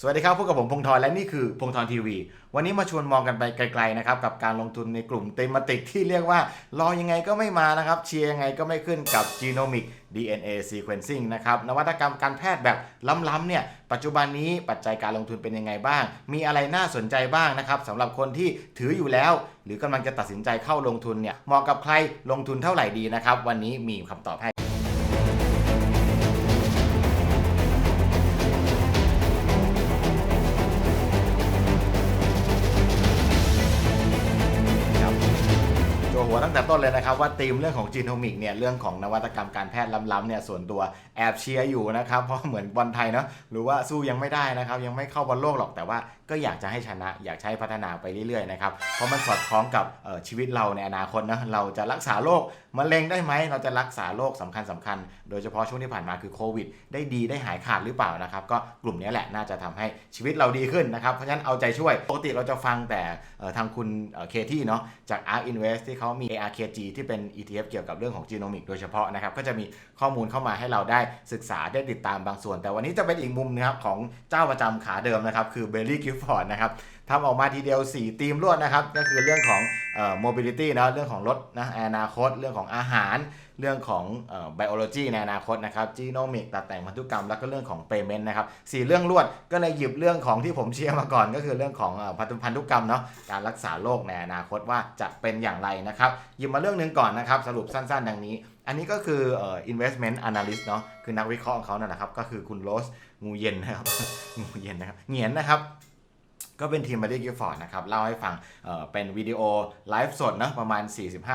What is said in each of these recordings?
สวัสดีครับพบกับผมพงธรและนี่คือพงธรทีวี วันนี้มาชวนมองกันไปไกลๆนะครับกับการลงทุนในกลุ่มเตมติกที่เรียกว่ารอยังไงก็ไม่มานะครับ เชียร์ยังไงก็ไม่ขึ้นกับ Genomic DNA Sequencing นะครับนวัตกรรมการแพทย์แบบล้ำๆเนี่ยปัจจุบันนี้ปัจจัยการลงทุนเป็นยังไงบ้าง มีอะไรน่าสนใจบ้างนะครับสำหรับคนที่ถืออยู่แล้ว หรือกำลังจะตัดสินใจเข้าลงทุนเนี่ยเหมาะกับใครลงทุนเท่าไหร่ดีนะครับวันนี้มีคำตอบให้ นะครับว่าธีมเรื่องของจีโนมิกเนี่ยเรื่องของนวัตกรรมการแพทย์ล้ำๆเนี่ยส่วนตัวแอบเชียร์อยู่นะครับเพราะเหมือนบอลไทยเนาะหรือว่าสู้ยังไม่ได้นะครับยังไม่เข้าบอลโลกหรอกแต่ว่าก็อยากจะให้ชนะอยากใช้พัฒนาไปเรื่อยๆนะครับเพราะมันสอดคล้องกับชีวิตเราในอนาคตนะเราจะรักษาโรคมะเร็งได้ไหมเราจะรักษาโรคสำคัญสคัญๆโดยเฉพาะช่วงที่ผ่านมาคือโควิด ได้ดีได้หายขาดหรือเปล่านะครับก็กลุ่มนี้แหละน่าจะทำให้ชีวิตเราดีขึ้นนะครับเพราะฉะนั้นเอาใจช่วยปกติเราจะฟังแต่ทางคุณเคที่เนาะจาก ARK Invest ที่เขามี ARKG ที่เป็น ETF เกี่ยวกับเรื่องของจีโนมิกโดยเฉพาะนะครับ ก็จะมีข้อมูลเข้ามาให้เราได้ศึกษาได้ติดตามบางส่วน แต่วันนี้จะเป็นอีกมุมนะครับของเจ้าประจำขาเดิมนะครับ คือเบลลี่กิฟฟอร์ดนะครับทำออกมาทีเดียว 4 ธีมรวดนะครับ ก็คือเรื่องของเอ่อ mobility นะเรื่องของรถนะอนาคต เรื่องของอาหาร เรื่องของเอ่อ biology ในอนาคตนะครับ genomic ตัดแต่งพันธุกรรมแล้วก็เรื่องของ payment นะครับสี่เรื่องรวดก็เลยหยิบเรื่องของที่ผมเชียร์มาก่อนก็คือเรื่องของพันธุพันธุกรรมเนาะการรักษาโรคในอนาคตว่าจะเป็นอย่างไรนะครับหยิบมาเรื่องหนึ่งก่อนนะครับสรุปสั้นๆ ดังนี้ อันนี้ก็คือเอ่อ investment analyst เนาะคือนักวิเคราะห์ของเขานั่นแหละครับก็คือคุณโรสงูเย็นนะครับงูเย็นนะครับเหงียนนะครับ ก็เป็นทีมบ o ดี้กิฟฟอร์ดนะครับเล่าให้ฟังเเป็นวิดีโอไลฟ์สดนะประมาณ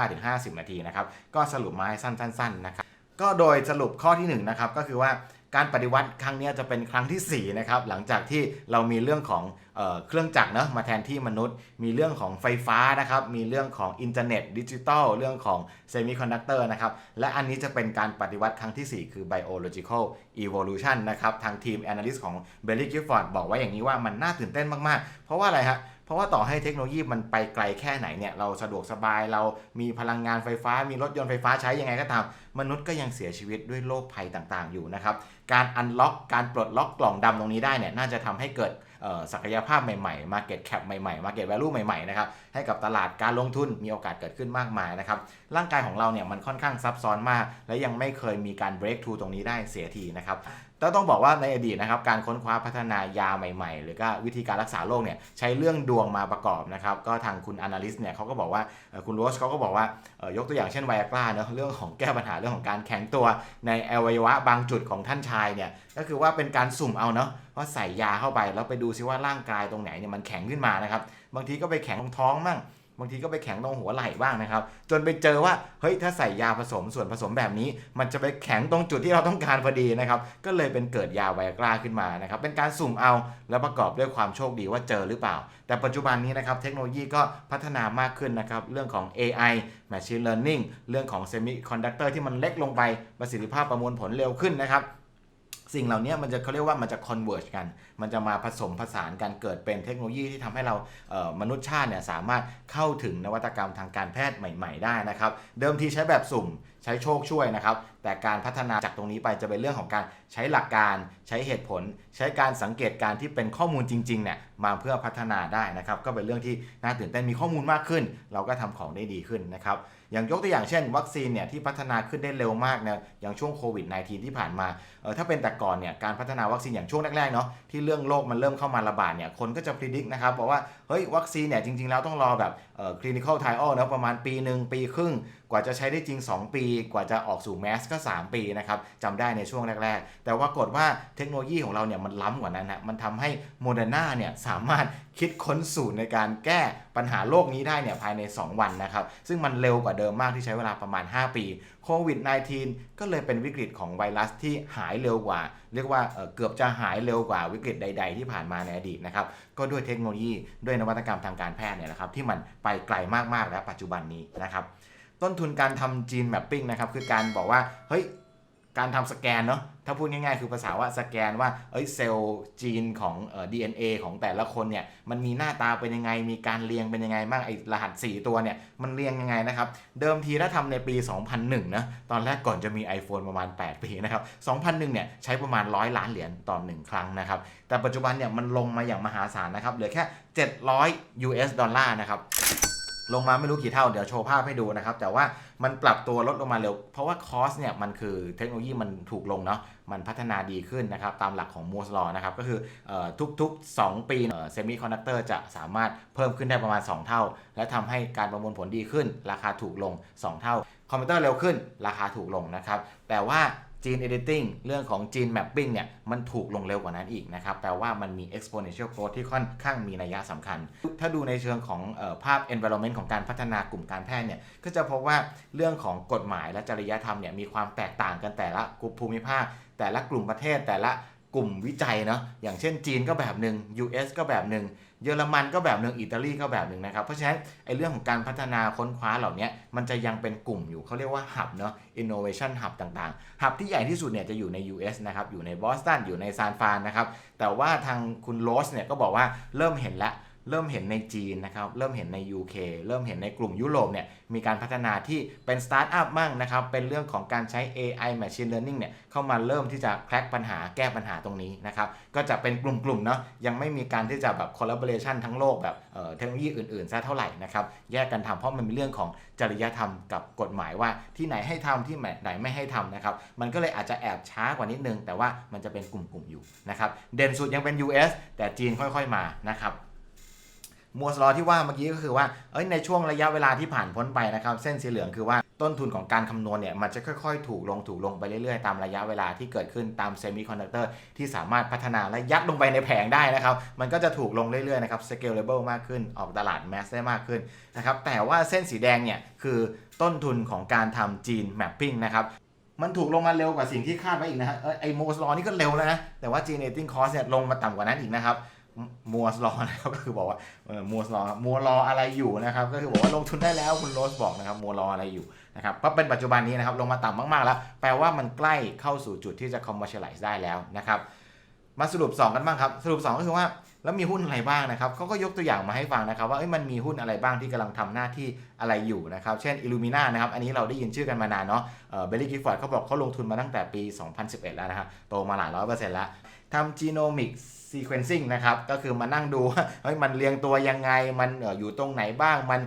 45-50 นาทีนะครับก็สรุปมาให้สั้นๆนะครับก็โดยสรุปข้อที่1นะครับก็คือว่า การปฏิวัติครั้งนี้จะเป็นครั้งทีสี่ 4 นะครับ หลังจากที่เรามีเรื่องของเออเครื่องจักรเนะมาแทนที่มนุษย์ มีเรื่องของไฟฟ้านะครับ มีเรื่องของอินเทอร์เน็ตดิจิตอลเรื่องของเซมิคอนดักเตอร์นะครับ และอันนี้จะเป็นการปฏิวัติครั้งทีสี่4 คือ biological evolution นะครับ ทางทีม analyst ของ Berry Gifford บอกไว้อย่างนี้ว่ามันน่าตื่นเต้นมาก ๆ เพราะว่าอะไรฮะ ราะว่าต่อให้เทคโนโลยีมันไปไกลแค่ไหนเนี่ยเราสะดวกสบายเรามีพลังงานไฟฟ้า มีรถยนต์ไฟฟ้าใช้ยังไงก็ตาม มนุษย์ก็ยังเสียชีวิตด้วยโรคภัยต่างๆ อยู่นะครับ การอันล็อกการปลดล็อกกล่องดำตรงนี้ได้เนี่ยน่าจะทำให้เกิดศักยภาพใหม่ๆ Market Cap ใหม่ๆ Market Value ใหม่ๆ นะครับ ให้กับตลาดการลงทุนมีโอกาสเกิดขึ้นมากมายนะครับ ร่างกายของเราเนี่ยมันค่อนข้างซับซ้อนมาก และยังไม่เคยมีการ break through ตรงนี้ได้เสียทีนะครับ แต่ต้องบอกว่าในอดีตนะครับการค้นคว้าพัฒนายาใหม่ๆ หรือก็วิธีการรักษาโรคเนี่ยใช้เรื่องดวงมาประกอบนะครับก็ทางคุณ analyst เนี่ยเขาก็บอกว่าคุณโรสเขาก็บอกว่ายกตัวอย่างเช่นไวอากร้าเนอะเรื่องของแก้ปัญหาเรื่องของการแข็งตัวในอวัยวะบางจุดของท่านชายเนี่ยก็คือว่าเป็นการสุ่มเอาเนาะว่าใส่ยาเข้าไปแล้วไปดูซิว่าร่างกายตรงไหนเนี่ยมันแข็งขึ้นมานะครับบางทีก็ไปแข็งตรงท้องมั่ง บางทีก็ไปแข็งตรงหัวไหล่บ้างนะครับ จนไปเจอว่าเฮ้ยถ้าใส่ยาผสมส่วนผสมแบบนี้ มันจะไปแข็งตรงจุดที่เราต้องการพอดีนะครับ ก็เลยเป็นเกิดยาไวกราขึ้นมานะครับ เป็นการสุ่มเอาแล้วประกอบด้วยความโชคดีว่าเจอหรือเปล่า แต่ปัจจุบันนี้นะครับเทคโนโลยีก็พัฒนามากขึ้นนะครับ เรื่องของ AI Machine Learning เรื่องของ Semiconductor ที่มันเล็กลงไปประสิทธิภาพประมวลผลเร็วขึ้นนะครับ สิ่งเหล่านี้มันจะเขาเรียกว่ามันจะ converge กัน มันจะมาผสมผสานกันเกิดเป็นเทคโนโลยีที่ทำให้เรามนุษย์ชาติเนี่ยสามารถเข้าถึงนวัตกรรมทางการแพทย์ใหม่ ๆ ได้นะครับ เดิมทีใช้แบบสุ่มใช้โชคช่วยนะครับ แต่การพัฒนาจากตรงนี้ไปจะเป็นเรื่องของการใช้หลักการ ใช้เหตุผล ใช้การสังเกตการที่เป็นข้อมูลจริงๆเนี่ยมาเพื่อพัฒนาได้นะครับ ก็เป็นเรื่องที่น่าตื่นเต้นมีข้อมูลมากขึ้น เราก็ทำของได้ดีขึ้นนะครับอย่างยกตัวอย่างเช่น วัคซีนเนี่ยที่พัฒนาขึ้นได้เร็วมากเนี่ยอย่างช่วงโควิด -19 ที่ผ่านมาเออถ้าเป็นแต่ก่อนเนี่ยการพัฒนาวัคซีนอย่างช่วงแรกๆเนาะที่เรื่องโรคมันเริ่มเข้ามาระบาดเนี่ยคนก็จะพิจิตรนะครับบอกว่าเฮ้ยวัคซีนเนี่ยจริงๆแล้วต้องรอแบบเออ clinical trial นะประมาณปีหนึ่งปีครึ่ง กว่าจะใช้ได้จริง 2 ปี กว่าจะออกสู่แมสก็ 3 ปีนะครับจำได้ในช่วงแรก ๆ แต่ว่ากฏว่าเทคโนโลยีของเราเนี่ยมันล้ำกว่านั้นนะมันทำให้โมเดอร์นาเนี่ยสามารถคิดค้นสูตรในการแก้ปัญหาโรคนี้ได้เนี่ยภายใน 2 วันนะครับ ซึ่งมันเร็วกว่าเดิมมากที่ใช้เวลาประมาณ 5 ปีโควิด -19 ก็เลยเป็นวิกฤตของไวรัสที่หายเร็วกว่า เรียกว่าเเกือบจะหายเร็วกว่าวิกฤตใด ๆ ที่ผ่านมาในอดีตนะครับ ก็ด้วยเทคโนโลยีด้วยนวัตกรรมทางการแพทย์เนี่ยนะครับที่มันไปไกลมากๆแล้วปัจจุบันนี้นะครับ ต้นทุนการทำจีนแมปปิ้งนะครับคือการบอกว่าเฮ้ยการทำสแกนเนาะถ้าพูดง่ายๆ คือภาษาว่าสแกนว่าเอ้ยเซลล์จีนของเอ่อ DNA ของแต่ละคนเนี่ยมันมีหน้าตาเป็นยังไง มีการเรียงเป็นยังไงบ้างไอ้รหัส 4 ตัวเนี่ยมันเรียงยังไงนะครับ เดิมทีถ้าทำในปี 2001 นะตอนแรกก่อนจะมี iPhone ประมาณ 8 ปีนะครับ 2001 เนี่ยใช้ประมาณ 100 ล้านเหรียญต่อ1ครั้งนะครับ แต่ปัจจุบันเนี่ยมันลงมาอย่างมหาศาลนะครับเหลือแค่ 700 US ดอลลาร์นะครับ ลงมาไม่รู้กี่เท่า เดี๋ยวโชว์ภาพให้ดูนะครับ แต่ว่ามันปรับตัวลดลงมาเร็ว เพราะว่าคอสเนี่ยมันคือเทคโนโลยีมันถูกลงเนาะ มันพัฒนาดีขึ้นนะครับ ตามหลักของมูสลอนะครับ ก็คือทุกๆ 2 ปีเซมิคอนดักเตอร์จะสามารถเพิ่มขึ้นได้ประมาณ 2 เท่า และทำให้การประมวลผลดีขึ้น ราคาถูกลง 2 เท่า คอมพิวเตอร์เร็วขึ้น ราคาถูกลงนะครับ แต่ว่า จีน editing เรื่องของจีน mapping เนี่ยมันถูกลงเร็วกว่านั้นอีกนะครับแปลว่ามันมี exponential growth ที่ค่อนข้างมีนัยสำคัญ ถ้าดูในเชิงของออภาพ environment ของการพัฒนากลุ่มการแพทย์เนี่ยก็จะพบว่าเรื่องของกฎหมายและจริยธรรมเนี่ยมีความแตกต่างกันแต่ละกลุ่มภูมิภาค แต่ละกลุ่มประเทศแต่ละกลุ่มวิจัยเนาะอย่างเช่นจีนก็แบบหนึ่ง US ก็แบบหนึ่ง เยอรมันก็แบบหนึ่งอิตาลีก็แบบหนึ่งนะครับ เพราะฉะนั้นไอ้เรื่องของการพัฒนาค้นคว้าเหล่านี้มันจะยังเป็นกลุ่มอยู่เขาเรียกว่าหับเนาะ innovation hub ต่างๆหับที่ใหญ่ที่สุดเนี่ยจะอยู่ใน US นะครับ อยู่ในบอสตันอยู่ในซานฟรานนะครับ แต่ว่าทางคุณโรสเนี่ยก็บอกว่าเริ่มเห็นแล้ว เริ่มเห็นในจีนนะครับ เริ่มเห็นใน UK เริ่มเห็นในกลุ่มยุโรปเนี่ยมีการพัฒนาที่เป็นสตาร์ทอัพมั่งนะครับ เป็นเรื่องของการใช้ AI Machine Learning เนี่ยเข้ามาเริ่มที่จะแคร็กปัญหาแก้ปัญหาตรงนี้นะครับ ก็จะเป็นกลุ่มๆเนาะยังไม่มีการที่จะแบบ collaboration ทั้งโลกแบบเเทคโนโลยีอื่นๆซะเท่าไหร่นะครับ แยกกันทำเพราะมันมีเรื่องของจริยธรรมกับกฎหมายว่าที่ไหนให้ทำที่ไหนไม่ให้ทำนะครับ มันก็เลยอาจจะแอบช้ากว่านิดนึง แต่ว่ามันจะเป็นกลุ่มๆอยู่นะครับเด่นสุดยังเป็น US แต่จีนค่อยๆมานะครับ มัวสลอที่ว่าเมื่อกี้ก็คือว่าเอ้ยในช่วงระยะเวลาที่ผ่านพ้นไปนะครับ เส้นสีเหลืองคือว่าต้นทุนของการคำนวณเนี่ยมันจะค่อยๆ ถูกลงถูกลงไปเรื่อยๆ ตามระยะเวลาที่เกิดขึ้นตามเซมิคอนดักเตอร์ที่สามารถพัฒนาและยัดลงไปในแผงได้นะครับ มันก็จะถูกลงเรื่อยๆนะครับ scalable มากขึ้นออกตลาดแมสได้มากขึ้นนะครับแต่ว่าเส้นสีแดงเนี่ยคือต้นทุนของการทำจีน mapping นะครับมันถูกลงมาเร็วกว่าสิ่งที่คาดไว้อีกนะฮะเอ้ยไอโมสลอนี่ก็เร็วแล้วนะแต่ว่า gene editing cost เนี่ยลงมาต่ำกว่านั้นอีกนะครับ มัวสลอนะครับก็คือบอกว่ามัวสลอมัวรออะไรอยู่นะครับ ก็คือบอกว่าลงทุนได้แล้วคุณโรสบอกนะครับ มัวรออะไรอยู่นะครับเพราะเป็นปัจจุบันนี้นะครับลงมาต่ำมากๆแล้ว แปลว่ามันใกล้เข้าสู่จุดที่จะ commercialize ได้แล้วนะครับ มาสรุป 2 กันบ้างครับ สรุป 2 ก็คือว่าแล้วมีหุ้นอะไรบ้างนะครับเขาก็ยกตัวอย่างมาให้ฟังนะครับ ว่ามันมีหุ้นอะไรบ้างที่กำลังทำหน้าที่อะไรอยู่นะครับ เช่น Illumina นะครับ อันนี้เราได้ยินชื่อกันมานานเนาะเบลลี่กิฟฟอร์ดเขาบอกเขาลงทุนมาตั้งแต่ปี 2011 แล้วนะครับโตมาหลายร้อยเปอร์เซ็นต์แล้วทำ genomic sequencing นะครับ ก็คือมานั่งดูเฮ้ยมันเรียงตัวยังไง มันอยู่ตรงไหนบ้าง มัน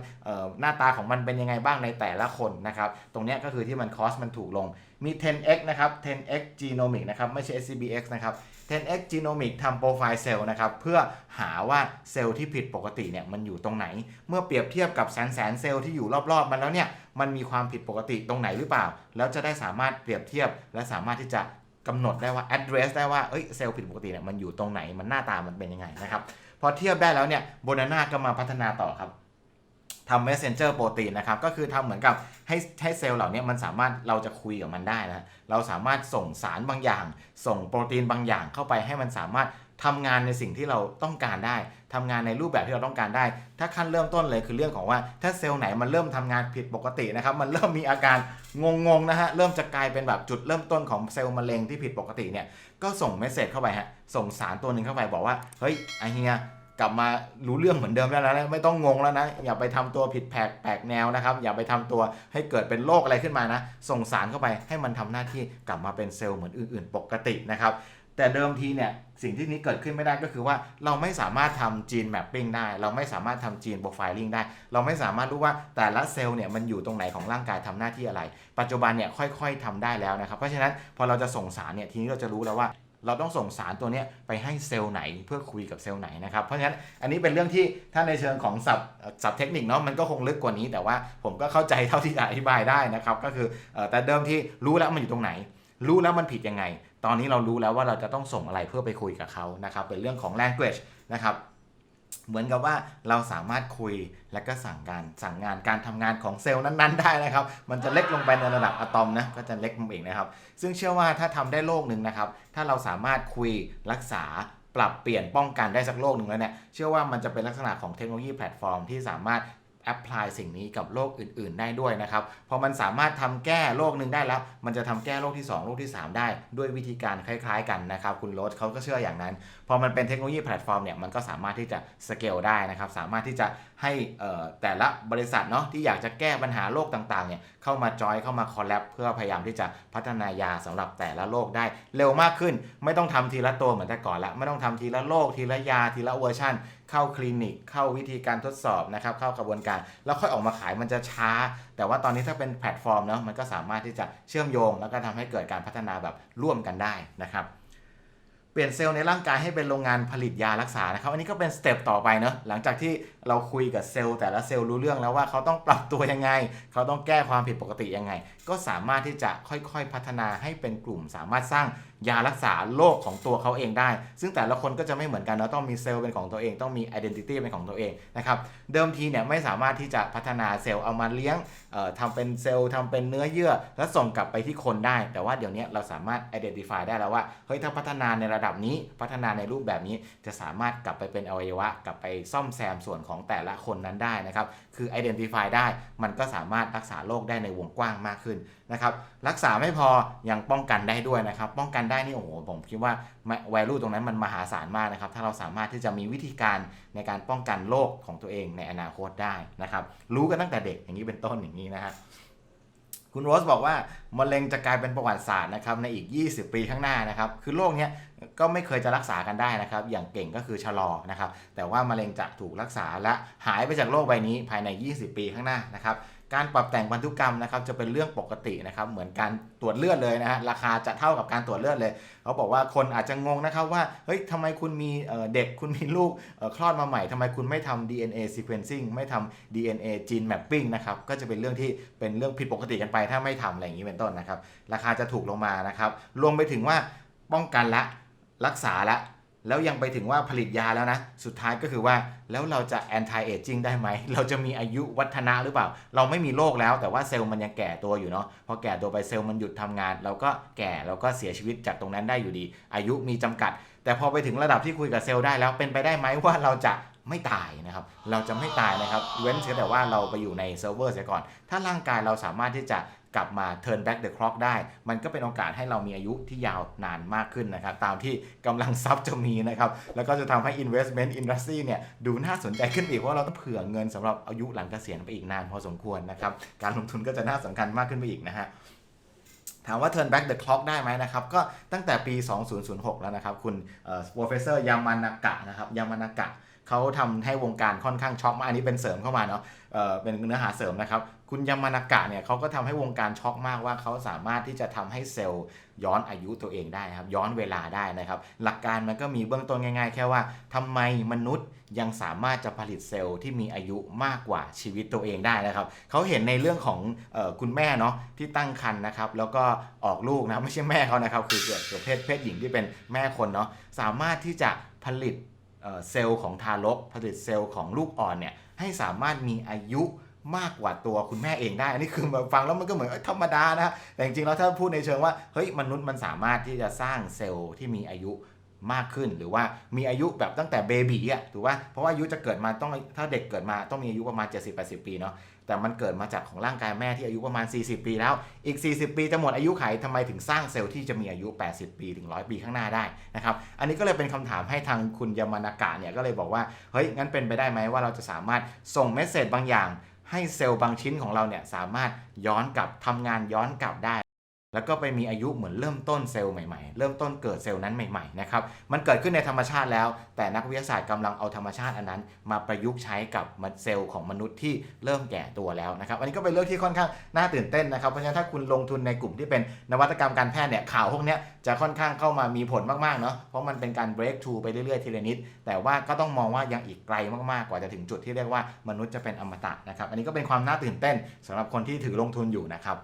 หน้าตาของมันเป็นยังไงบ้างในแต่ละคนนะครับ ตรงนี้ก็คือที่มันคอสมันถูกลง มี 10x นะครับ 10x genomic นะครับ ไม่ใช่ scbx นะครับ 10x genomic ทำโปรไฟล์เซลล์นะครับ เพื่อหาว่าเซลล์ที่ผิดปกติเนี่ยมันอยู่ตรงไหน เมื่อเปรียบเทียบกับแสนแสนเซลล์ที่อยู่รอบๆ มันแล้วเนี่ย มันมีความผิดปกติตรงไหนหรือเปล่า แล้วจะได้สามารถเปรียบเทียบและสามารถที่จะ กำหนดได้ว่า address ได้ว่าเอ้ยเซลล์ผิดปกติเนี่ยมันอยู่ตรงไหนมันหน้าตามันเป็นยังไงนะครับ พอเทียบได้แล้วเนี่ยโบนาน่าก็มาพัฒนาต่อครับทำ messenger protein นะครับ ก็คือทำเหมือนกับให้ให้เซลล์เหล่านี้มันสามารถเราจะคุยกับมันได้นะ เราสามารถส่งสารบางอย่าง ส่งโปรตีนบางอย่างเข้าไปให้มันสามารถทำงานในสิ่งที่เราต้องการได้ ทำงานในรูปแบบที่เราต้องการได้ ถ้าขั้นเริ่มต้นเลยคือเรื่องของว่า ถ้าเซลล์ไหนมันเริ่มทำงานผิดปกตินะครับ มันเริ่มมีอาการงงๆนะฮะ เริ่มจะกลายเป็นแบบจุดเริ่มต้นของเซลล์มะเร็งที่ผิดปกติเนี่ย ก็ส่งเมสเซจเข้าไปฮะ ส่งสารตัวหนึ่งเข้าไปบอกว่า เฮ้ยไอเฮียกลับมารู้เรื่องเหมือนเดิมแล้วนะไม่ต้องงงแล้วนะ อย่าไปทำตัวผิดแผกแปลกแนวนะครับ อย่าไปทำตัวให้เกิดเป็นโรคอะไรขึ้นมานะ ส่งสารเข้าไปให้มันทำหน้าที่กลับมาเป็นเซลล์เหมือนอื่น ๆ ปกตินะครับ แต่เดิมทีเนี่ยสิ่งที่นี้เกิดขึ้นไม่ได้ก็คือว่าเราไม่สามารถทำจีนแมปปิ้งได้ เราไม่สามารถทำจีนโปรไฟลิงได้ เราไม่สามารถรู้ว่าแต่ละเซลล์เนี่ยมันอยู่ตรงไหนของร่างกายทำหน้าที่อะไร ปัจจุบันเนี่ยค่อยๆทำได้แล้วนะครับ เพราะฉะนั้นพอเราจะส่งสารเนี่ยทีนี้เราจะรู้แล้วว่าเราต้องส่งสารตัวเนี้ยไปให้เซลล์ไหนเพื่อคุยกับเซลล์ไหนนะครับ เพราะฉะนั้นอันนี้เป็นเรื่องที่ถ้าในเชิงของศัพท์ศัพท์เทคนิคเนาะมันก็คงลึกกว่านี้ แต่ว่าผมก็เข้าใจเท่าที่จะอธิบายได้นะครับ ก็คือแต่เดิมที่รู้แล้วมันอยู่ตรงไหน รู้แล้วมันผิดยังไง ตอนนี้เรารู้แล้วว่าเราจะต้องส่งอะไรเพื่อไปคุยกับเขานะครับ เป็นเรื่องของ language นะครับเหมือนกับว่าเราสามารถคุยและก็สั่งการสั่งงานการทำงานของเซลล์นั้นๆ ได้นะครับ มันจะเล็กลงไปในระดับอะตอมนะก็จะเล็กลงเองนะครับ ซึ่งเชื่อว่าถ้าทำได้โลกหนึ่งนะครับ ถ้าเราสามารถคุยรักษาปรับเปลี่ยนป้องกันได้สักโลกหนึ่งแล้วเนี่ยเชื่อว่ามันจะเป็นลักษณะของเทคโนโลยีแพลตฟอร์มที่สามารถ แอพพลายสิ่งนี้กับโรคอื่น ๆ ได้ด้วยนะครับพอมันสามารถทำแก้โรคหนึ่งได้แล้ว มันจะทำแก้โรคที่ 2 โรคที่ 3 ได้ ด้วยวิธีการคล้าย ๆ กันนะครับ คุณโรสเขาก็เชื่ออย่างนั้น พอมันเป็นเทคโนโลยีแพลตฟอร์มเนี่ยมันก็สามารถที่จะสเกลได้นะครับ สามารถที่จะให้แต่ละบริษัทเนาะที่อยากจะแก้ปัญหาโรคต่างๆเนี่ยเข้ามาจอยเข้ามาคอลแลบเพื่อพยายามที่จะพัฒนายาสำหรับแต่ละโรคได้เร็วมากขึ้น ไม่ต้องทำทีละตัวเหมือนแต่ก่อนละไม่ต้องทำทีละโรคทีละยาทีละเวอร์ชัน เข้าคลินิก เข้าวิธีการทดสอบนะครับ เข้ากระบวนการ แล้วค่อยออกมาขายมันจะช้า แต่ว่าตอนนี้ถ้าเป็นแพลตฟอร์มเนาะมันก็สามารถที่จะเชื่อมโยง แล้วก็ทำให้เกิดการพัฒนาแบบร่วมกันได้นะครับเปลี่ยนเซลล์ในร่างกายให้เป็นโรงงานผลิตยารักษานะครับ อันนี้ก็เป็นสเต็ปต่อไปเนอะหลังจากที่เราคุยกับเซลล์แต่ละเซลล์รู้เรื่องแล้วว่าเขาต้องปรับตัวยังไง เขาต้องแก้ความผิดปกติยังไง ก็สามารถที่จะค่อยๆพัฒนาให้เป็นกลุ่ม สามารถสร้างยารักษาโรคของตัวเขาเองได้ ซึ่งแต่ละคนก็จะไม่เหมือนกันเนอะต้องมีเซลล์เป็นของตัวเองต้องมี identity เป็นของตัวเองนะครับเดิมทีเนี่ยไม่สามารถที่จะพัฒนาเซลล์เอามาเลี้ยงทำเป็นเซลล์ทำเป็นเนื้อเยื่อ แล้วส่งกลับไปที่คนได้ แต่ว่าเดี๋ยวนี้เราสามารถ identify ได้แล้วว่าเฮ้ยถ้าพัฒนาในระดับนี้พัฒนาในรูปแบบนี้จะสามารถกลับไปเป็นอวัยวะ กลับไปซ่อมแซมส่วนของแต่ละคนนั้นได้นะครับคือ identify ได้มันก็สามารถรักษาโรคได้ในวงกว้างมากขึ้นนะครับรักษาไม่พอยังป้องกันได้ด้วยนะครับ ป้องกันได้นี่โอ้โหผมคิดว่า value ตรงนั้นมันมหาศาลมากนะครับ ถ้าเราสามารถที่จะมีวิธีการในการป้องกันโรคของตัวเองในอนาคตได้นะครับ รู้กันตั้งแต่เด็กอย่างนี้เป็นต้นอย่างนี้นะฮะคุณโรสบอกว่ามะเร็งจะกลายเป็นประวัติศาสตร์นะครับในอีก 20 ปีข้างหน้านะครับ คือโรคเนี้ยก็ไม่เคยจะรักษากันได้นะครับ อย่างเก่งก็คือชะลอนะครับ แต่ว่ามะเร็งจะถูกรักษาและหายไปจากโลกใบนี้ภายใน 20 ปีข้างหน้านะครับการปรับแต่งพันธุกรรมนะครับจะเป็นเรื่องปกตินะครับเหมือนการตรวจเลือดเลยนะฮะราคาจะเท่ากับการตรวจเลือดเลย เขาบอกว่าคนอาจจะงงนะครับว่าเฮ้ยทำไมคุณมีเด็กคุณมีลูกคลอดมาใหม่ทำไมคุณไม่ทำ DNA sequencing ไม่ทำ DNA gene mapping นะครับก็จะเป็นเรื่องที่เป็นเรื่องผิดปกติกันไป ถ้าไม่ทำอะไรอย่างนี้เป็นต้นนะครับ ราคาจะถูกลงมานะครับรวมไปถึงว่าป้องกันละ รักษาละแล้วยังไปถึงว่าผลิตยาแล้วนะ สุดท้ายก็คือว่าแล้วเราจะ anti aging ได้ไหม เราจะมีอายุวัฒนะหรือเปล่า เราไม่มีโรคแล้ว แต่ว่าเซลล์มันยังแก่ตัวอยู่เนาะพอแก่ตัวไปเซลล์มันหยุดทำงาน เราก็แก่เราก็เสียชีวิตจากตรงนั้นได้อยู่ดี อายุมีจำกัด แต่พอไปถึงระดับที่คุยกับเซลล์ได้แล้วเป็นไปได้ไหมว่าเราจะ ไม่ตายนะครับ เราจะไม่ตายนะครับ เว้นเสียแต่ว่าเราไปอยู่ในเซิร์ฟเวอร์เสียก่อน ถ้าร่างกายเราสามารถที่จะกลับมา turn back the clock ได้ มันก็เป็นโอกาสให้เรามีอายุที่ยาวนานมากขึ้นนะครับ ตามที่กำลังทรัพย์จะมีนะครับ แล้วก็จะทำให้ investment industry เนี่ยดูน่าสนใจขึ้นอีก เพราะเราต้องเผื่อเงินสำหรับอายุหลังเกษียณไปอีกนานพอสมควรนะครับ การลงทุนก็จะน่าสำคัญมากขึ้นไปอีกนะฮะถามว่า turn back the clock ได้ไหมนะครับ ก็ตั้งแต่ปี 2006 แล้วนะครับ คุณ professor ยามานากะนะครับ ยามานากะ เขาทำให้วงการค่อนข้างช็อกมากอันนี้เป็นเสริมเข้ามาเนาะเอ่อเป็นเนื้อหาเสริมนะครับ คุณยามานากะเนี่ยเขาก็ทำให้วงการช็อกมากว่าเขาสามารถที่จะทำให้เซลล์ย้อนอายุตัวเองได้ครับ ย้อนเวลาได้นะครับ หลักการมันก็มีเบื้องต้นง่าย ๆ แค่ว่าทำไมมนุษย์ยังสามารถจะผลิตเซลล์ที่มีอายุมากกว่าชีวิตตัวเองได้นะครับเขาเห็นในเรื่องของออคุณแม่เนาะที่ตั้งครรภ์นะครับ แล้วก็ออกลูกนะไม่ใช่แม่เขานะครับ คือเกิดเกิดเพศเพศหญิงที่เป็นแม่คนเนาะสามารถที่จะผลิต เซลล์ของทารก ผลิตเซลล์ของลูกอ่อนเนี่ยให้สามารถมีอายุมากกว่าตัวคุณแม่เองได้ อันนี้คือมาฟังแล้วมันก็เหมือนธรรมดานะแต่จริงๆแล้วถ้าพูดในเชิงว่าเฮ้ยมนุษย์มันสามารถที่จะสร้างเซลล์ที่มีอายุมากขึ้น หรือว่ามีอายุแบบตั้งแต่เบบีอะถูกป่ะเพราะว่าอายุจะเกิดมาต้องถ้าเด็กเกิดมาต้องมีอายุประมาณ 70-80 ปีเนาะ แต่มันเกิดมาจากของร่างกายแม่ที่อายุประมาณ 40 ปีแล้ว อีก 40 ปีจะหมดอายุไขทำไมถึงสร้างเซลล์ที่จะมีอายุ 80 ปีถึง 100 ปีข้างหน้าได้นะครับ อันนี้ก็เลยเป็นคำถามให้ทางคุณยามานากะเนี่ยก็เลยบอกว่า เฮ้ย งั้นเป็นไปได้ไหมว่าเราจะสามารถส่งเมสเซจบางอย่างให้เซลล์บางชิ้นของเราเนี่ยสามารถย้อนกลับทำงานย้อนกลับได้ แล้วก็ไปมีอายุเหมือนเริ่มต้นเซลล์ใหม่ๆ เริ่มต้นเกิดเซลล์นั้นใหม่ๆนะครับ มันเกิดขึ้นในธรรมชาติแล้ว แต่นักวิทยาศาสตร์กำลังเอาธรรมชาติอันนั้น มาประยุกต์ใช้กับเซลล์ของมนุษย์ที่เริ่มแก่ตัวแล้วนะครับ อันนี้ก็เป็นเรื่องที่ค่อนข้างน่าตื่นเต้นนะครับ เพราะฉะนั้นถ้าคุณลงทุนในกลุ่มที่เป็นนวัตกรรมการแพทย์เนี่ยข่าวพวกนี้จะค่อนข้างเข้ามามีผลมากๆเนาะ เพราะมันเป็นการ break through ไปเรื่อยๆทีละนิด แต่ว่าก็ต้องมองว่ายังอีกไกลมากๆกว่าจะถึงจุดที่เรียกว่ามนุษย์จะเป็นอมตะนะครับ อันนี้ก็เป็นความน่าตื่นเต้นสำหรับคนที่ถือลงทุนอยู่นะครับ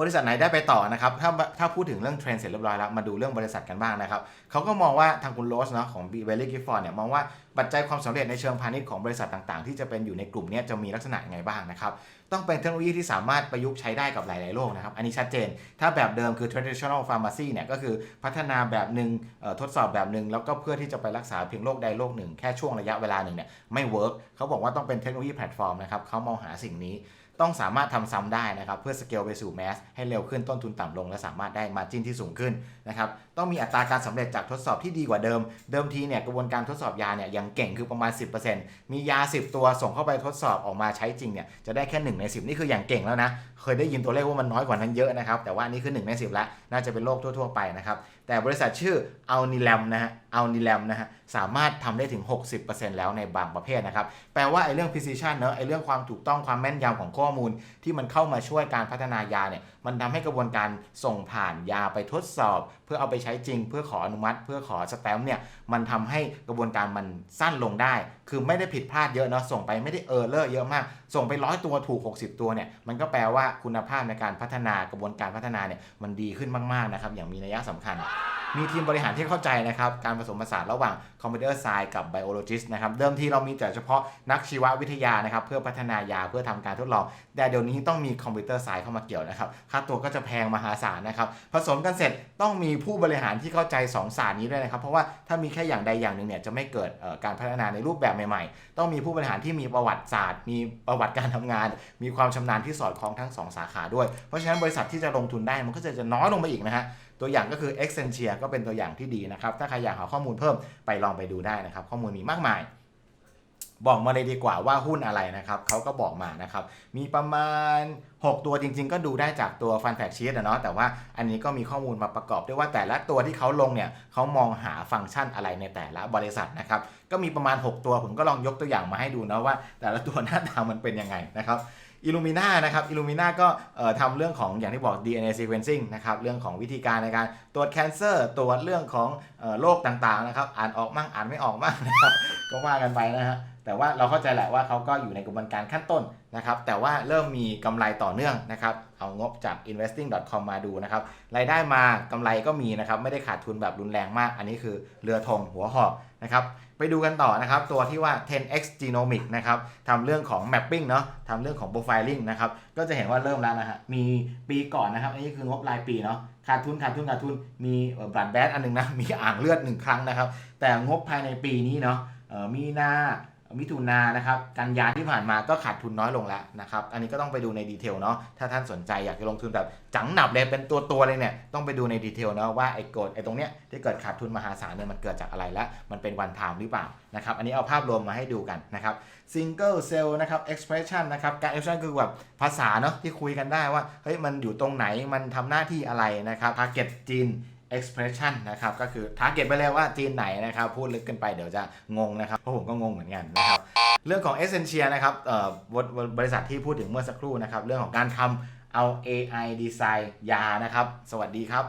บริษัทไหนได้ไปต่อนะครับ ถ้าถ้าพูดถึงเรื่องเทรนด์เสร็จเรียบร้อยแล้ว มาดูเรื่องบริษัทกันบ้างนะครับเขาก็มองว่าทางคุณโรสเนาะของ b ีเบลลี่กิฟฟอร์เนี่ยมองว่าปัจจัยความสำเร็จในเชิงพาณิชย์ของบริษัทต่างๆ ที่จะเป็นอยู่ในกลุ่มนี้จะมีลักษณะยังไงบ้างนะครับ ต้องเป็นเทคโนโลยีที่สามารถประยุกต์ใช้ได้กับหลาย ๆโรคนะครับ อันนี้ชัดเจน ถ้าแบบเดิมคือ traditional pharmacy เนี่ยก็คือพัฒนาแบบหนึ่งทดสอบแบบหนึ่งแล้วก็เพื่อที่จะไปรักษาเพียงโรคใดโรคหนึ่งแค่ช่วงระยะเวลาหนึ่งเนี่ยไม่เวิร์กเขาบอกว่าต้องเป็นเทคโนโลยีแพลตฟอร์มนะครับเขามองหาสิ่งนี้ ต้องสามารถทำซ้ำได้นะครับเพื่อสเกลไปสู่แมสให้เร็วขึ้นต้นทุนต่ำลง และสามารถได้มาจิ้นที่สูงขึ้นนะครับต้องมีอัตราการสำเร็จจากทดสอบที่ดีกว่าเดิม เดิมทีเนี่ยกระบวนการทดสอบยาเนี่ยยังเก่งคือประมาณ 10%มียา 10 ตัวส่งเข้าไปทดสอบออกมาใช้จริงเนี่ยจะได้แค่1ใน10 นี่คืออย่างเก่งแล้วนะเคยได้ยินตัวเลขว่ามันน้อยกว่านั้นเยอะนะครับแต่ว่านี่คือ1ใน10แล้วน่าจะเป็นโรคทั่วๆไปนะครับ แต่บริษัทชื่อเอัลนิแลมนะฮะเอัลนิแลมนะฮะสามารถทำได้ถึง 60%แล้วในบางประเภทนะครับ แปลว่าไอ้เรื่อง precision เนอะไอ้เรื่องความถูกต้องความแม่นยำของข้อมูล ที่มันเข้ามาช่วยการพัฒนายาเนี่ยมันทำให้กระบวนการส่งผ่านยาไปทดสอบ เพื่อเอาไปใช้จริง เพื่อขออนุมัติ เพื่อขอสแตมป์เนี่ยมันทำให้กระบวนการมันสั้นลงได้ คือไม่ได้ผิดพลาดเยอะเนาะส่งไปไม่ได้เออร์เลอร์เยอะมากส่งไปร้อยตัวถูก 60 ตัวเนี่ยมันก็แปลว่าคุณภาพในการพัฒนากระบวนการพัฒนาเนี่ยมันดีขึ้นมากๆนะครับอย่างมีนัยสำคัญ มีทีมบริหารที่เข้าใจนะครับการผสมผสานระหว่าง อมพิวเตอร์ไซน์กับไบโอโลจิสต์นะครับเดิมทีเรามีแต่เฉพาะนักชีววิทยานะครับเพื่อพัฒนายาเพื่อทำการทดลอง แต่เดี๋ยวนี้ต้องมีคอมพิวเตอร์ไซน์เข้ามาเกี่ยวนะครับค่าตัวก็จะแพงมหาศาลนะครับผสมกันเสร็จต้องมีผู้บริหารที่เข้าใจสองศาสตร์นี้ด้วยนะครับเพราะว่าถ้ามีแค่อย่างใดอย่างหนึ่งเนี่ยจะไม่เกิดการพัฒนาในรูปแบบใหม่ๆ ต้องมีผู้บริหารที่มีประวัติศาสตร์ มีประวัติการทำงาน มีความชำนาญที่สอดคล้องทั้งสองสาขาด้วย เพราะฉะนั้นบริษัทที่จะลงทุนได้มันก็จะจะน้อยลงไปอีกนะฮะตัวอย่างก็คือ e x c e n t i a ก็เป็นตัวอย่างที่ดีนะครับถ้าใครอยากหาข้อมูลเพิ่มไปลองไปดูได้นะครับ ข้อมูลมีมากมาย บอกมาเลยดีกว่าว่าหุ้นอะไรนะครับเขาก็บอกมานะครับ มีประมาณ 6 ตัวจริง ๆ ก็ดูได้จากตัว Fun Fact Sheet นะเนาะแต่ว่าอันนี้ก็มีข้อมูลมาประกอบด้วยว่าแต่ละตัวที่เขาลงเนี่ยเขามองหาฟังก์ชันอะไรในแต่ละบริษัทนะครับก็มีประมาณ 6 ตัวผมก็ลองยกตัวอย่างมาให้ดูนะว่า แต่ละตัวหน้าตามันเป็นยังไงนะครับ อิลูมิน่านะครับอิลูมิน่าก็ทำเรื่องของอย่างที่บอก DNA sequencing นะครับเรื่องของวิธีการในการตรวจแคนเซอร์ตรวจเรื่องของโรคต่างๆนะครับอ่านออกมั่งอ่านไม่ออกมั่งนะครับก็ว่ากันไปนะฮะ แต่ว่าเราเข้าใจแหละว่าเขาก็อยู่ในกระบวนการขั้นต้นนะครับ แต่ว่าเริ่มมีกำไรต่อเนื่องนะครับ เอางบจาก investing.com มาดูนะครับ รายได้มากำไรก็มีนะครับ ไม่ได้ขาดทุนแบบรุนแรงมาก อันนี้คือเรือธงหัวหอกนะครับ ไปดูกันต่อนะครับ ตัวที่ว่า 10x genomic นะครับทำเรื่องของ mapping เนาะทำเรื่องของ profiling นะครับ ก็จะเห็นว่าเริ่มแล้วนะฮะ มีปีก่อนนะครับ อันนี้คืองบรายปีเนาะ ขาดทุนขาดทุนขาดทุน มีบลัดแบดอันหนึงนะ มีอ่างเลือดหนึ่งครั้งนะครับ แต่งบภายในปีนี้เนาะมีนา มิถุนานะครับกันยาที่ผ่านมาก็ขาดทุนน้อยลงแล้วนะครับ อันนี้ก็ต้องไปดูในดีเทลเนาะถ้าท่านสนใจอยากจะลงทุนแบบจังหนับเลยเป็นตัวตัวๆเลยเนี่ยต้องไปดูในดีเทลเนาะว่าไอ้กดไอ้ตรงเนี้ยที่เกิดขาดทุนมหาศาลเนี่ยมันเกิดจากอะไรและมันเป็นวันไทม์หรือเปล่านะครับอันนี้เอาภาพรวมมาให้ดูกันนะครับ single cell นะครับ expression นนะครับการ expression คือแบบภาษาเนาะที่คุยกันได้ว่าเฮ้ยมันอยู่ตรงไหนมันทำหน้าที่อะไรนะครับ target gene expression นะครับ ก็คือ target ไปเลยว่าจีนไหนนะครับ พูดลึกกันไปเดี๋ยวจะงงนะครับ เพราะผมก็งงเหมือนกันนะครับ เรื่องของ Essentia นะครับบริษัทที่พูดถึงเมื่อสักครู่นะครับ เรื่องของการทำ เอา AI ดีไซน์ยานะครับ สวัสดีครับ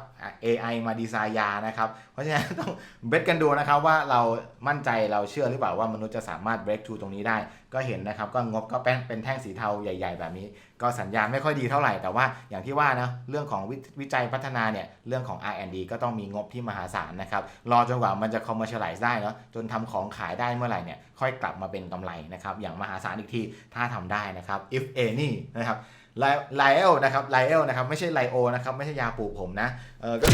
AI มาดีไซน์ยานะครับ เพราะฉะนั้นต้องเบสกันดูนะครับว่าเรามั่นใจเราเชื่อหรือเปล่าว่ามนุษย์จะสามารถ break through ตรงนี้ได้ ก็เห็นนะครับก็งบก็เป็นเป็นแท่งสีเทาใหญ่ ๆ แบบนี้ ก็สัญญาณไม่ค่อยดีเท่าไหร่ แต่ว่าอย่างที่ว่านะเรื่องของวิจัยพัฒนาเนี่ยเรื่องของ R&D ก็ต้องมีงบที่มหาศาลนะครับรอจนกว่ามันจะ commercialize ได้เนาะจนทำของขายได้เมื่อไหร่เนี่ยค่อยกลับมาเป็นกำไรนะครับอย่างมหาศาลอีกทีถ้าทำได้นะครับ if any นะครับ ไลเอลนะครับไลเอลนะครับไม่ใช่ไลโอนะครับไม่ใช่ยาปลูกผมนะเออก็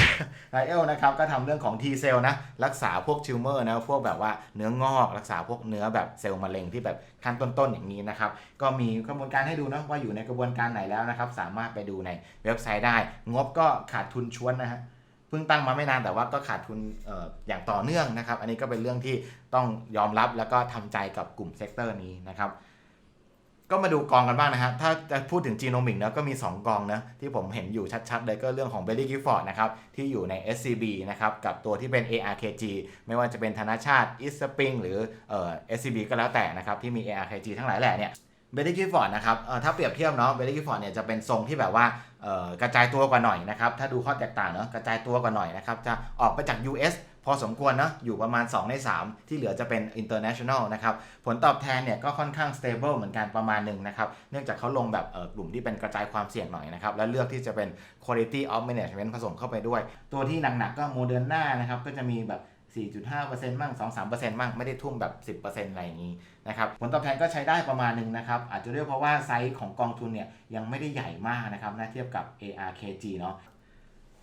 ไลเอลนะครับก็ทำเรื่องของ T เซลนะรักษาพวกทิวเมอร์นะพวกแบบว่าเนื้องอกรักษาพวกเนื้อแบบเซลล์มะเร็งที่แบบขั้นต้นๆอย่างนี้นะครับก็มีกระบวนการให้ดูนะว่าอยู่ในกระบวนการไหนแล้วนะครับสามารถไปดูในเว็บไซต์ได้ งบก็ขาดทุนชวนนะฮะเพิ่งตั้งมาไม่นานแต่ว่าก็ขาดทุนอออย่างต่อเนื่องนะครับ อันนี้ก็เป็นเรื่องที่ต้องยอมรับแล้วก็ทำใจกับกลุ่มเซกเตอร์นี้นะครับ ก็มาดูกองกันบ้างนะฮะ ถ้าจะพูดถึงจีโนมิกนะก็มี 2 กองนะที่ผมเห็นอยู่ชัดๆเลยก็เรื่องของ b e l l y Gifford นะครับ ที่อยู่ใน SCB นะครับ กับตัวที่เป็น ARKG ไม่ว่าจะเป็นธนาชาติ e a s t Spring หรือเอ่อ SCB ก็แล้วแต่นะครับ ที่มี ARKG ทั้งหลายแหละเนี่ยเบลลี่กิฟฟอร์ดนะครับเอ่อถ้าเปรียบเทียบเนาะเบลลี่กิฟฟอร์ดเนี่ยจะเป็นทรงที่แบบว่าเอ่อกระจายตัวกว่าหน่อยนะครับถ้าดูข้อแตกต่างเนาะกระจายตัวกว่าหน่อยนะครับจะออกไปจาก US พอสมควรเนาะอยู่ประมาณ 2 ใน 3 ที่เหลือจะเป็น international นะครับผลตอบแทนเนี่ยก็ค่อนข้าง stable เหมือนกันประมาณหนึ่งนะครับเนื่องจากเขาลงแบบกลุ่มที่เป็นกระจายความเสี่ยงหน่อยนะครับและเลือกที่จะเป็น quality of management ผสมเข้าไปด้วย ตัวที่หนักๆก็โมเดอร์นานะครับก็จะมีแบบ4.5%มั่ง2-3%มั่งไม่ได้ทุ่มแบบ 10%อะไรอย่างนี้นะครับผลตอบแทนก็ใช้ได้ประมาณหนึ่งนะครับ อาจจะเรียเพราะว่าไซส์ของกองทุนเนี่ยยังไม่ได้ใหญ่มากนะครับถ้าเทียบกับ ARKG เนาะ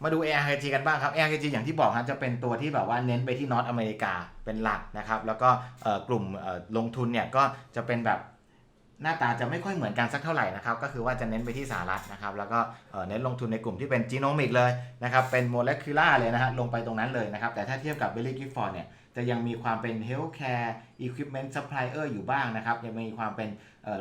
มาดู ARKG กันบ้างครับ ARKG อย่างที่บอกครับจะเป็นตัวที่แบบว่าเน้นไปที่นอตอเมริกาเป็นหลักนะครับแล้วก็กลุ่มลงทุนเนี่ยก็จะเป็นแบบหน้าตาจะไม่ค่อยเหมือนกันสักเท่าไหร่นะครับก็คือว่าจะเน้นไปที่สหรัฐนะครับแล้วก็เน้นลงทุนในกลุ่มที่เป็นจีโนมิกเลยนะครับเป็นโมเลกุล่าเลยนะฮะลงไปตรงนั้นเลยนะครับแต่ถ้าเทียบกับ b e l l y Gifford เนี่ย จะยังมีความเป็น healthcare equipment supplier อยู่บ้างนะครับ ยังมีความเป็น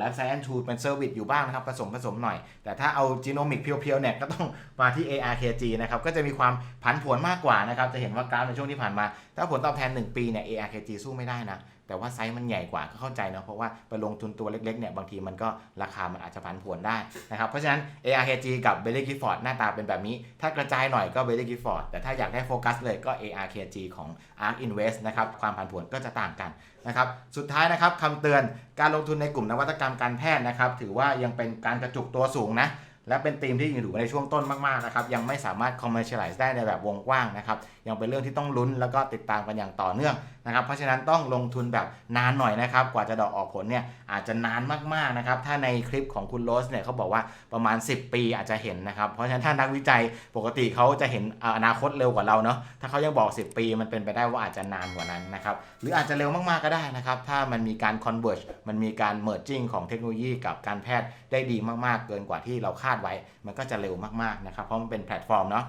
life science tool เป็น service อยู่บ้างนะครับ ผสมผสมหน่อย แต่ถ้าเอา genomic เพียวๆเนี่ยก็ต้องมาที่ ARKG นะครับ ก็จะมีความผันผวนมากกว่านะครับ จะเห็นว่ากราฟในช่วงที่ผ่านมา ถ้าผลตอบแทน 1 ปีเนี่ย ARKG สู้ไม่ได้นะ แต่ว่าไซส์มันใหญ่กว่าก็เข้าใจเนาะเพราะว่าไปลงทุนตัวเล็กๆเนี่ยบางทีมันก็ราคามันอาจจะผันผวนได้นะครับเพราะฉะนั้น ARKG กับ b e l l y Gifford หน้าตาเป็นแบบนี้ ถ้ากระจายหน่อยก็ b e l l y Gifford แต่ถ้าอยากได้โฟกัสเลยก็ ARKG ของ ARK Invest นะครับความผันผวนก็จะต่างกันนะครับสุดท้ายนะครับคำเตือนการลงทุนในกลุ่มนวัตกรรมการแพทย์นะครับถือว่ายังเป็นการกระจุกตัวสูงนะและเป็นธีมที่อยู่ในช่วงต้นมากๆนะครับยังไม่สามารถ commercialize ได้ในแบบวงกว้างนะครับยังเป็นเรื่องที่ต้องลุ้นแล้วก็ติดตามกันอย่างต่อเนื่องนะครับเพราะฉะนั้นต้องลงทุนแบบนานหน่อยนะครับ กว่าจะดอกออกผลเนี่ยอาจจะนานมากๆนะครับ ถ้าในคลิปของคุณโรสเนี่ยเขาบอกว่าประมาณ 10 ปีอาจจะเห็นนะครับเพราะฉะนั้นถ้านักวิจัยปกติเขาจะเห็นอนาคตเร็วกว่าเราเนาะถ้าเขายังบอก 10 ปีมันเป็นไปได้ว่าอาจจะนานกว่านั้นนะครับหรืออาจจะเร็วมากๆก็ได้นะครับถ้ามันมีการ converge มันมีการ merging ของเทคโนโลยีกับการแพทย์ได้ดีมากๆ เกินกว่าที่เราคาดไว้ มันก็จะเร็วมากๆนะครับเพราะมันเป็นแพลตฟอร์มเนาะ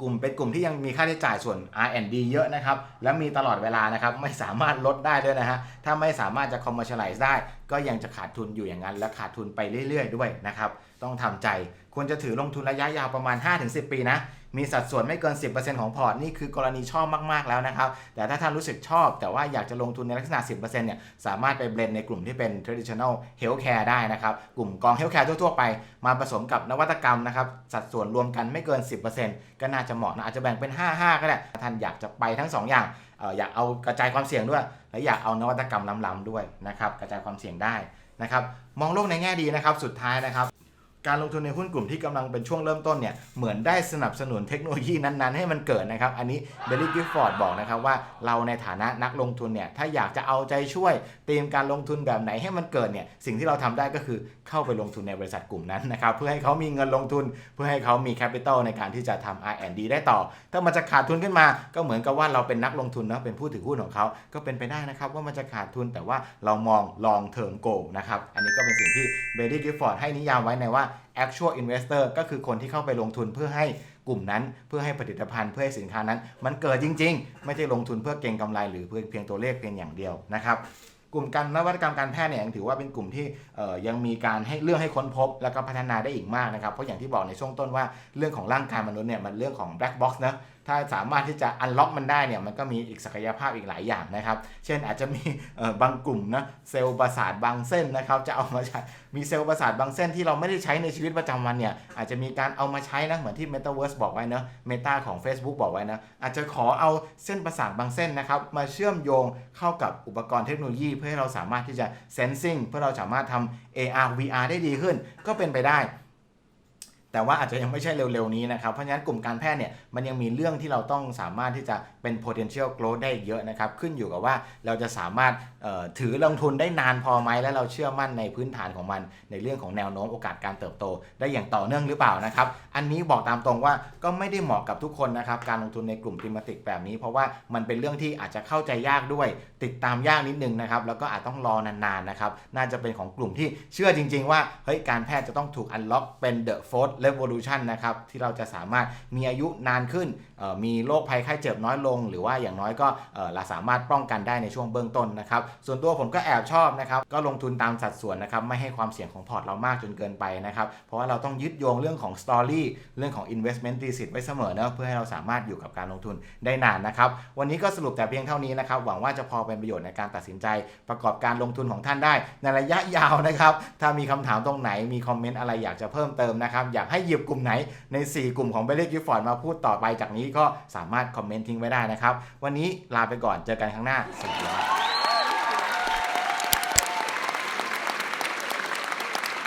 กลุ่มเป็นกลุ่มที่ยังมีค่าใช้จ่ายส่วน R&D เยอะนะครับ และมีตลอดเวลานะครับ ไม่สามารถลดได้ด้วยนะฮะ ถ้าไม่สามารถจะ commercialize ได้ ก็ยังจะขาดทุนอยู่อย่างนั้น และขาดทุนไปเรื่อย ๆ ด้วยนะครับ ต้องทำใจควรจะถือลงทุนระยะยาวประมาณ 5-10 ปีนะ มีสัดส่วนไม่เกิน 10%ของพอร์ต นี่คือกรณีชอบมาก ๆ แล้วนะครับ แต่ถ้าท่านรู้สึกชอบ แต่ว่าอยากจะลงทุนในลักษณะ 10%เนี่ยสามารถไปเบลนในกลุ่มที่เป็น traditional healthcare ได้นะครับ กลุ่มกอง healthcare ทั่ว ๆ ไป มาผสมกับนวัตกรรมนะครับ สัดส่วนรวมกันไม่เกิน 10%ก็น่าจะเหมาะนะอาจจะแบ่งเป็น 5-5 ก็ได้ท่านอยากจะไปทั้ง 2 อย่าง อยากเอากระจายความเสี่ยงด้วย และอยากเอานวัตกรรมล้ำๆด้วยนะครับกระจายความเสี่ยงได้นะครับมองโลกในแง่ดีนะครับสุดท้ายนะครับ การลงทุนในหุ้นกลุ่มที่กำลังเป็นช่วงเริ่มต้นเนี่ยเหมือนได้สนับสนุนเทคโนโลยีนั้นๆ ให้มันเกิดนะครับ อันนี้เบลลี่กิฟฟอร์ดบอกนะครับว่าเราในฐานะนักลงทุนเนี่ยถ้าอยากจะเอาใจช่วยเตรียมการลงทุนแบบไหนให้มันเกิดเนี่ยสิ่งที่เราทำได้ก็คือเข้าไปลงทุนในบริษัทกลุ่มนั้นนะครับเพื่อให้เขามีเงินลงทุน เพื่อให้เขามีแคปิตอลในการที่จะทำ R&D ได้ต่อ ถ้ามันจะขาดทุนขึ้นมา ก็เหมือนกับว่าเราเป็นนักลงทุนนะเป็นผู้ถือหุ้นของเขาก็เป็นไปได้นะครับว่ามันจะขาดทุนแต่ว่าเรามอง long term goal นะครับอันนี้ก็เป็นสิ่งที่เบลลี่กิฟฟอร์ดให้นิยามไว้ในว่า actual investor ก็คือคนที่เข้าไปลงทุนเพื่อให้กลุ่มนั้น เพื่อให้ผลิตภัณฑ์เพื่อให้สินค้านั้น มันเกิดจริง ๆ ไม่ใช่ลงทุนเพื่อเก็งกำไรหรือเพื่อเพียงตัวเลขเพียงอย่างเดียวนะครับกลุ่มการนวัตกรรมการแพทย์เนี่ยยังถือว่าเป็นกลุ่มที่ยังมีการให้เรื่องให้ค้นพบ แล้วก็พัฒนาได้อีกมากนะครับ เพราะอย่างที่บอกในช่วงต้นว่าเรื่องของร่างกายมนุษย์เนี่ยมันเรื่องของ black box นะ ถ้าสามารถที่จะ unlock มันได้เนี่ยมันก็มีอีกศักยภาพอีกหลายอย่างนะครับ เช่นอาจจะมีบางกลุ่มนะเซลล์ประสาทบางเส้นนะครับจะเอามาใช้มีเซลล์ประสาทบางเส้นที่เราไม่ได้ใช้ในชีวิตประจำวันเนี่ยอาจจะมีการเอามาใช้นะเหมือนที่ Metaverse บอกไว้เนะ Meta ของ Facebook บอกไว้นะอาจจะขอเอาเส้นประสาทบางเส้นนะครับมาเชื่อมโยงเข้ากับอุปกรณ์เทคโนโลยี เพื่อให้เราสามารถที่จะ sensing เพื่อเราสามารถทำ AR VR ได้ดีขึ้น ก็เป็นไปได้ แต่ว่าอาจจะยังไม่ใช่เร็วๆนี้นะครับ เพราะฉะนั้นกลุ่มการแพทย์เนี่ยมันยังมีเรื่องที่เราต้องสามารถที่จะเป็น potential growth ได้เยอะนะครับ ขึ้นอยู่กับว่าเราจะสามารถถือลงทุนได้นานพอไหมและเราเชื่อมั่นในพื้นฐานของมัน ในเรื่องของแนวโน้มโอกาสการเติบโต ได้อย่างต่อเนื่องหรือเปล่านะครับ อันนี้บอกตามตรงว่าก็ไม่ได้เหมาะกับทุกคนนะครับการลงทุนในกลุ่มติมติกแบบนี้ เพราะว่ามันเป็นเรื่องที่อาจจะเข้าใจยากด้วย ติดตามยากนิดนึงนะครับแล้วก็อาจต้องรอนานๆนะครับน่าจะเป็นของกลุ่มที่เชื่อจริง ๆ ว่าเฮ้ยการแพทย์จะต้องถูก unlock เป็น the fourth revolution นะครับที่เราจะสามารถมีอายุนานขึ้น มีโรคภัยไข้เจ็บน้อยลง หรือว่าอย่างน้อยก็เราสามารถป้องกันได้ในช่วงเบื้องต้นนะครับ ส่วนตัวผมก็แอบชอบนะครับ ก็ลงทุนตามสัดส่วนนะครับ ไม่ให้ความเสี่ยงของพอร์ตเรามากจนเกินไปนะครับ เพราะว่าเราต้องยึดโยงเรื่องของ Story เรื่องของ Investment Thesis ไว้เสมอเนะเพื่อให้เราสามารถอยู่กับการลงทุนได้นานนะครับ วันนี้ก็สรุปแต่เพียงเท่านี้นะครับ หวังว่าจะพอเป็นประโยชน์ในการตัดสินใจประกอบการลงทุนของท่านได้ ในระยะยาวนะครับ ถ้ามีคำถามตรงไหนมีคอมเมนต์อะไรอยากจะเพิ่มเติมนะครับ อยากให้หยิบกลุ่มไหนใน 4 กลุ่มของเบลลี่กิฟฟอร์ดมาพูดต่อไปจากนี้นี้ก็สามารถคอมเมนต์ทิ้งไว้ได้นะครับ วันนี้ลาไปก่อนเจอกันครั้งหน้าสวัสดีครับ